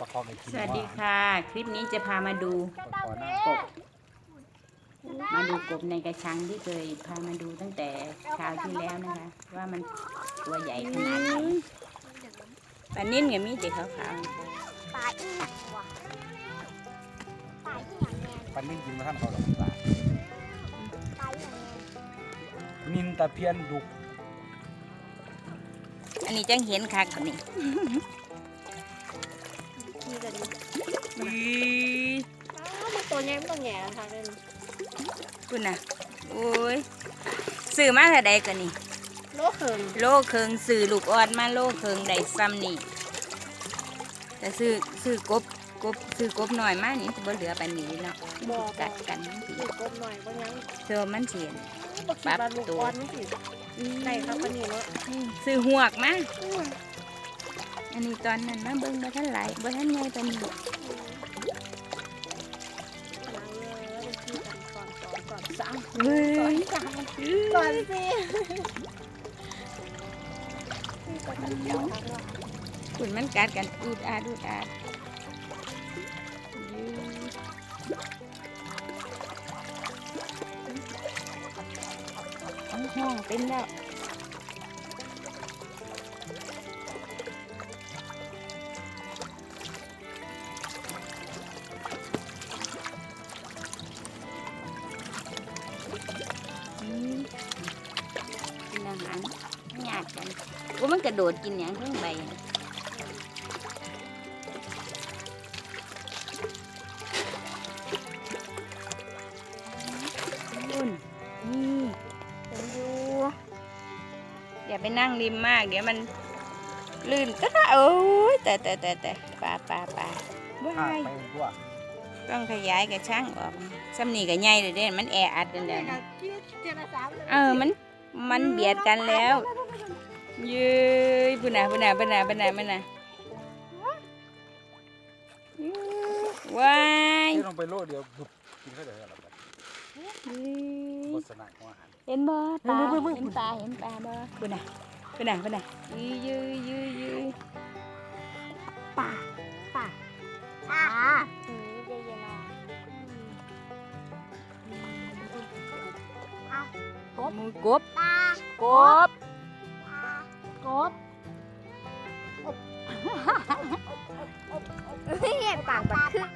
ประคองไอ้กินสวัสดีค่ะ คลิปนี้จะพามาดู ประคองหน้ากบมาดูกบในกระชังที่เคยพามาดูตั้งแต่คราวที่แล้วนะคะ ว่ามันตัวใหญ่ขนาดไหนปลานิ่นกับมีแต่ขาวปลาอีกว่ะปลาอีกอย่างแน่ปันนิ่งกินมาท่านเขาดอกปลาปลาอีกอย่างแน่นินตะเพียนดุกๆอันนี้จังเห็นคักกว่านี่ มีกันอื้ออ้าวมันตัวใหญ่มันตัวใหญ่ค่ะเล่นคุณน่ะ โอ้ยซื้อมาเท่าใดกันนี่ โลเขิงโลเคิงซื้อลูกออดมาโลเคิงได้ซ้ำนี่แต่ซื้อซื้อกบกบซื้อกบหน่อยมากนี่สิบ่เหลือปานนี้เนาะมันสิกัดกันมันสิลูกกบหน่อยบ่ยังเธอมันเสียน บ่คิดว่าลูกอ่อนมันสิได้ครับอันนี้เนาะซื้อหวกมาอืม อันนี้ตอนนั้นมาเบิ่งบ่ทันหลายบ่ทันใหญ่ปานนี้ล้างเลยแล้วไปขี้กันก่อนก่อนก่อนสามเฮ้ก่อนยสามก่อนสิขี้กันกันเดี๋ยวทั้งวันคุณมันกัดกันอูดอาดอูดอาดยื้อห้องเป็นแล้ว กันว่ามันกระโดดกินอย่างเครื่องใบอะนุ่นนี่เป็นอยู่อย่าไปนั่งริมมาก เดี๋ยวมันลื่นก็ได้โอ้ยแต่แต่แต่แต่ปลาปลาปลาห่างว้ายไปตัวต้องขยายกระช่างออกซ้ำนี่ก็ใหญ่เลยเด้มันแออัดกันแล้วเนี่ยนะขี้เจรสามลยเออมันมันเบียดกันแล้ว เย้ยบุญน่ะบุญน่ะบุญน่ะบุญน่ะบุญน่ะอื้อว้ายที่ลงไปโลดเดียวบุบกินเข้าเดี๋ยวอะไรแบบเย้โฆยษณาของอาหารเห็นบ่ปลาเห็นปลาเห็นปลาบ่บุญน่ะบุญน่ะบุญน่ะยื้อยื้อยื้อยื้อป่าป่าป่าอืมเย็นๆนะเอากบหมูกบปลา กบกบเฮ้ยปากบัดคือ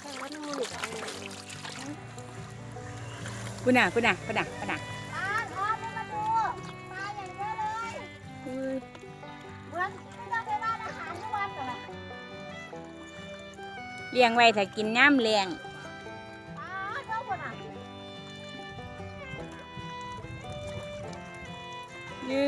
เออมันมีหลุดอะไรอย่างเงี้ยปุ่นน่ะปุ่นน่ะปุ่นน่ะ เลี้ยงไว้ถ้ากินน้ำแรงยื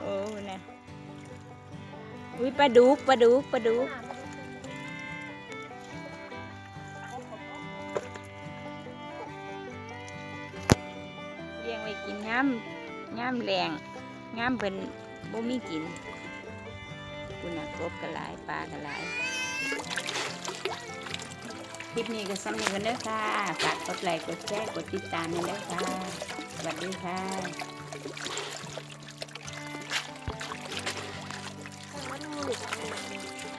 โอ้นะอุ้ยปลาดุกปลาดุกปลาดุก ลี้ยงไว้กินงามงามแรงงามเป็นบ่มีกินกุนักกบกระหลายปลากระหลายคลิปนี้ก็สำเร็จกันแล้วค่ะฝากกดไลค์กดแชร์กดติดตามกันแล้วค่ะสวัสดีค่ะ